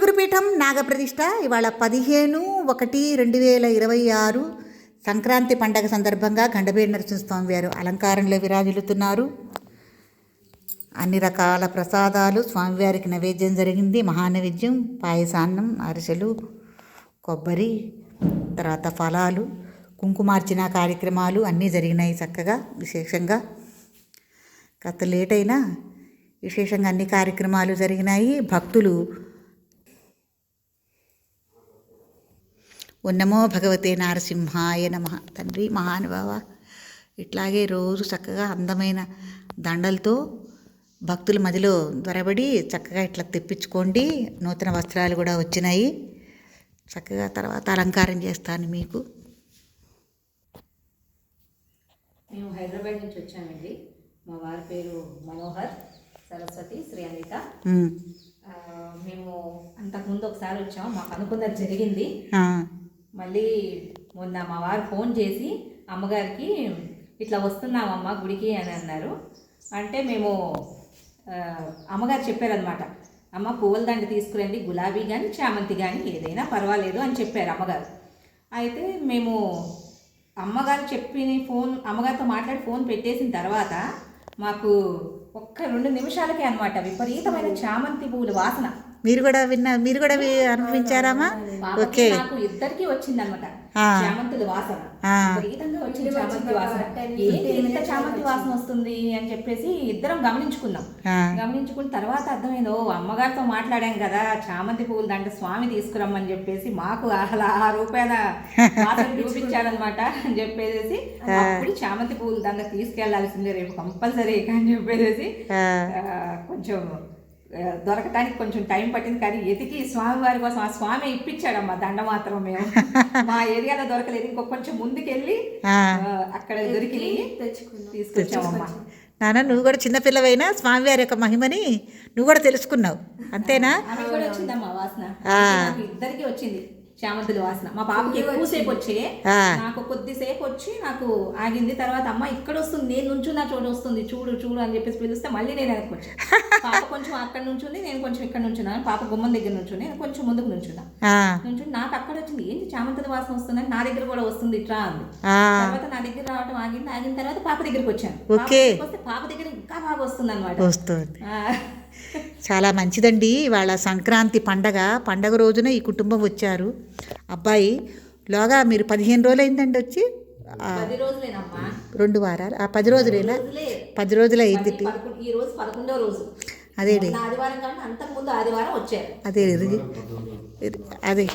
జగద్గురుపీఠం నాగప్రతిష్ఠ ఇవాళ పదిహేను ఒకటి రెండు వేల ఇరవై ఆరు సంక్రాంతి పండగ సందర్భంగా గండబేడి నరసింహస్వామి వారు అలంకారంలో విరాజిల్లుతున్నారు. అన్ని రకాల ప్రసాదాలు స్వామివారికి నైవేద్యం జరిగింది. మహానైవేద్యం పాయసాన్నం అరిసెలు కొబ్బరి తర్వాత ఫలాలు కుంకుమార్చన కార్యక్రమాలు అన్నీ జరిగినాయి చక్కగా విశేషంగా. కాస్త లేట్ అయినా విశేషంగా అన్ని కార్యక్రమాలు జరిగినాయి. భక్తులు ఉన్నమో భగవతే నారసింహాయ నమ. తండ్రి మహానుభావ ఇట్లాగే రోజు చక్కగా అందమైన దండలతో భక్తుల మదిలో త్వరబడి చక్కగా ఇట్లా తెప్పించుకోండి. నూతన వస్త్రాలు కూడా వచ్చినాయి. చక్కగా తర్వాత అలంకారం చేస్తాను మీకు. మేము హైదరాబాద్ నుంచి వచ్చామండి. మా వారి పేరు మనోహర్ సరస్వతి శ్రీ అనిత. మేము అంతకుముందు ఒకసారి వచ్చాము మాకు అనుకున్నది జరిగింది. మళ్ళీ మొన్న మా వారు ఫోన్ చేసి అమ్మగారికి ఇట్లా వస్తున్నామమ్మ గుడికి అని అన్నారు. అంటే మేము అమ్మగారు చెప్పారనమాట అమ్మ పువ్వుల దండ తీసుకురండి గులాబీ కానీ చామంతి కానీ ఏదైనా పర్వాలేదు అని చెప్పారు అమ్మగారు. అయితే మేము అమ్మగారు చెప్పిన ఫోన్ అమ్మగారితో మాట్లాడి ఫోన్ పెట్టేసిన తర్వాత మాకు ఒక్క రెండు నిమిషాలకే అన్నమాట విపరీతమైన చామంతి పువ్వుల వాసన. మీరు కూడా విన్నా మీరు కూడా అనుభవించారామా? ఓకే. నాకు ఇద్దరికి వచ్చింది అనమాట ఆ. చామంతుల వాసన. ఆ. విపరీతంగా వచ్చింది చామంతి వాసన. ఏంటి ఇంత చామంతి వాసన వస్తుంది అని చెప్పేసి ఇద్దరం గమనించుకున్నాం. గమనించుకున్న తర్వాత అర్థమైంది ఓ అమ్మగారితో మాట్లాడాం కదా చామంతి పువ్వులు దాంట్లో స్వామి తీసుకురమ్మని చెప్పేసి మాకు అసలు ఆ రూపాయల వాసన చూపించారనమాట అని చెప్పేసి అప్పుడు చామంతి పువ్వులు దాంట్లో తీసుకెళ్ళాల్సిందే రేపు కంపల్సరీ అని చెప్పేసి కొంచెం దొరకటానికి కొంచెం టైం పట్టింది కానీ ఎతికి స్వామి వారి కోసం ఆ స్వామి ఇప్పించాడమ్మా దండ మాత్రం మేము. మా ఏరియాలో దొరకలేదు. ఇంకో కొంచెం ముందుకెళ్ళి అక్కడ దొరికి తీసుకొచ్చామమ్మా. నాన్న నువ్వు కూడా చిన్నపిల్లవైనా స్వామివారి యొక్క మహిమని నువ్వు కూడా తెలుసుకున్నావు. అంతేనా? ఆమె కూడా వచ్చిందమ్మా వాసన. ఆ. నాకు ఇద్దరికి వచ్చింది. చామంతుల వాసన. మా పాపకి ఎక్కువసేపు వచ్చే. ఆ. నాకు కొద్దిసేపు వచ్చి నాకు ఆగింది. తర్వాత అమ్మ ఇక్కడ వస్తుంది నేను నుంచున్న చోట వస్తుంది చూడు చూడు అని చెప్పేసి పిలిస్తే మళ్ళీ నేను వెనక్కి వచ్చాను పాప కొంచెం అక్కడ నుంచుంది నేను కొంచెం ఇక్కడ నుంచున్నాను. పాప గుమ్మం దగ్గర నుంచుని నేను కొంచెం ముందుకు నుంచున్నా. ఆ, నుంచుని నాకు అక్కడ వచ్చింది. ఏంటి చామంతుల వాసన వస్తుందని నా దగ్గర కూడా వస్తుంది ఇట్లా అంది. తర్వాత నా దగ్గర రావడం ఆగింది. ఆగిన తర్వాత పాప దగ్గరికి వచ్చాను. పాప ఓకే. దగ్గరికి వస్తే పాప దగ్గర ఇంకా బాగా వస్తుంది. అనమాట వస్తుంది చాలా మంచిదండి. వాళ్ళ సంక్రాంతి పండగ. పండగ రోజున ఈ కుటుంబం వచ్చారు. అబ్బాయి లోగా మీరు పదిహేను రోజులు అయిందండి వచ్చి రెండు వారాలు. ఆ పది రోజులేనా? రోజులే. పది రోజులు అయింది. పది- పదకొండు- ఈ రోజు పదకొండో రోజు. అదే అదే అదే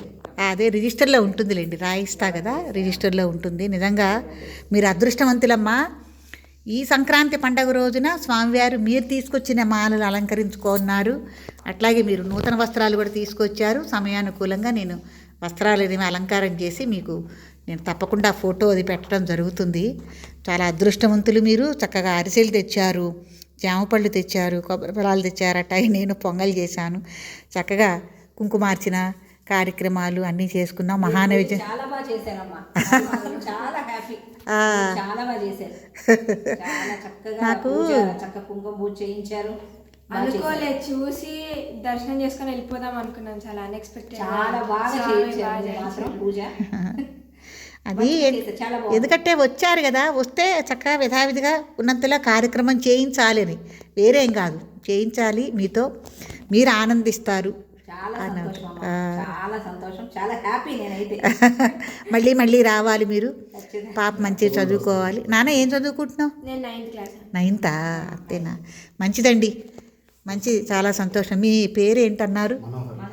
అదే రిజిస్టర్లో ఉంటుందిలేండి. రాయిస్తా కదా రిజిస్టర్లో ఉంటుంది. నిజంగా మీరు అదృష్టవంతులమ్మా. ఈ సంక్రాంతి పండగ రోజున స్వామివారు మీరు తీసుకొచ్చిన మాలలు అలంకరించుకున్నారు. అట్లాగే మీరు నూతన వస్త్రాలు కూడా తీసుకొచ్చారు. సమయానుకూలంగా నేను వస్త్రాలు అనేవి అలంకారం చేసి మీకు నేను తప్పకుండా ఫోటో అది పెట్టడం జరుగుతుంది. చాలా అదృష్టవంతులు మీరు. చక్కగా అరిసెలు తెచ్చారు జామపళ్ళు తెచ్చారు కొబ్బరి ఫలాలు తెచ్చారు. అట్టాగే నేను పొంగల్ చేశాను. చక్కగా కుంకుమార్చిన కార్యక్రమాలు అన్నీ చేసుకున్నాం. మహానవి చాలా బాగా చేశారమ్మా. చాలా చాలా బాగా చేశారు. చాలా చక్కగా నాకు- పూజ చక్కగా కుంకుమ పూజ చేయించారు. అనుకోలేదు చూసి దర్శనం చేసుకొని వెళ్ళిపోదాం అనుకున్నాను చాలా అన్ఎక్స్పెక్టెడ్ చాలా బాగా చేయించారు. పూజ. అది. ఎందుకంటే వచ్చారు కదా వస్తే చక్కగా యథావిధిగా ఉన్నంతలో కార్యక్రమం చేయించాలి అని. వేరేం కాదు. చేయించాలి మీతో మీరు ఆనందిస్తారు. చాలా. సంతోషం. చాలా సంతోషం. చాలా హ్యాపీ నేనైతే. మళ్ళీ మళ్ళీ రావాలి మీరు. పాప మంచిగా చదువుకోవాలి. నాన్న ఏం చదువుకుంటున్నావు? నేను నైన్త్ క్లాస్ నైన్తా? అంతేనా? మంచిదండి. మంచి చాలా సంతోషం. మీ పేరు ఏంటన్నారు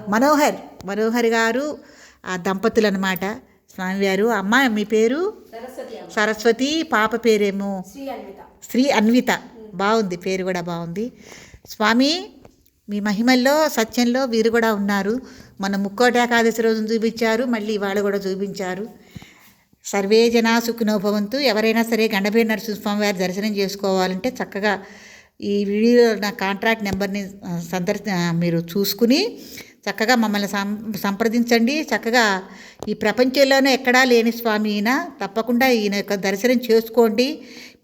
మనోహర్. మనోహర్ గారు ఆ దంపతులు అనమాట స్వామివారు. అమ్మ మీ పేరు? సరస్వతి. పాప పేరేమో? శ్రీ అన్విత. శ్రీ అన్విత. బాగుంది. పేరు కూడా బాగుంది. స్వామి మీ మహిమల్లో సత్యంలో వీరు కూడా ఉన్నారు. మన ముక్కోటి ఏకాదశి రోజున చూపించారు మళ్ళీ ఇవాళ కూడా చూపించారు. సర్వే జనా సుఖినోభవంతు ఎవరైనా సరే గండపేట నరసింహస్వామి వారి దర్శనం చేసుకోవాలంటే చక్కగా ఈ వీడియో నా కాంట్రాక్ట్ నెంబర్ని ఆ, సందర్శ మీరు చూసుకుని చక్కగా మమ్మల్ని సం సంప్రదించండి. చక్కగా ఈ ప్రపంచంలోనే ఎక్కడా లేని స్వామి ఈయన. తప్పకుండా ఈయన యొక్క దర్శనం చేసుకోండి.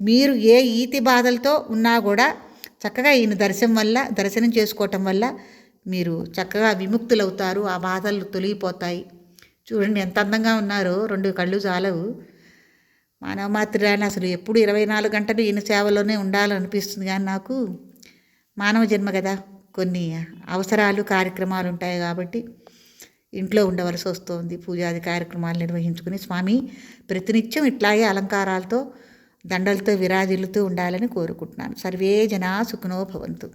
మీరు ఏ ఈతి బాధలతో ఉన్నా కూడా చక్కగా ఈయన దర్శనం వల్ల దర్శనం చేసుకోవటం వల్ల మీరు చక్కగా విముక్తులవుతారు. ఆ బాధలు తొలగిపోతాయి. చూడండి ఎంత అందంగా ఉన్నారో. రెండు కళ్ళు చాలవు. మానవ మాతృరాని అసలు ఎప్పుడు ఇరవై నాలుగు గంటలు ఈయన సేవలోనే ఉండాలనిపిస్తుంది. కానీ నాకు మానవ జన్మ కదా. కొన్ని అవసరాలు కార్యక్రమాలు ఉంటాయి కాబట్టి ఇంట్లో ఉండవలసి వస్తుంది. పూజాది కార్యక్రమాలు నిర్వహించుకుని స్వామి ప్రతినిత్యం ఇట్లాగే అలంకారాలతో దండలతో విరాజిల్లుతూ ఉండాలని కోరుకుంటున్నాను. సర్వే జనా సుఖనో భవంతు.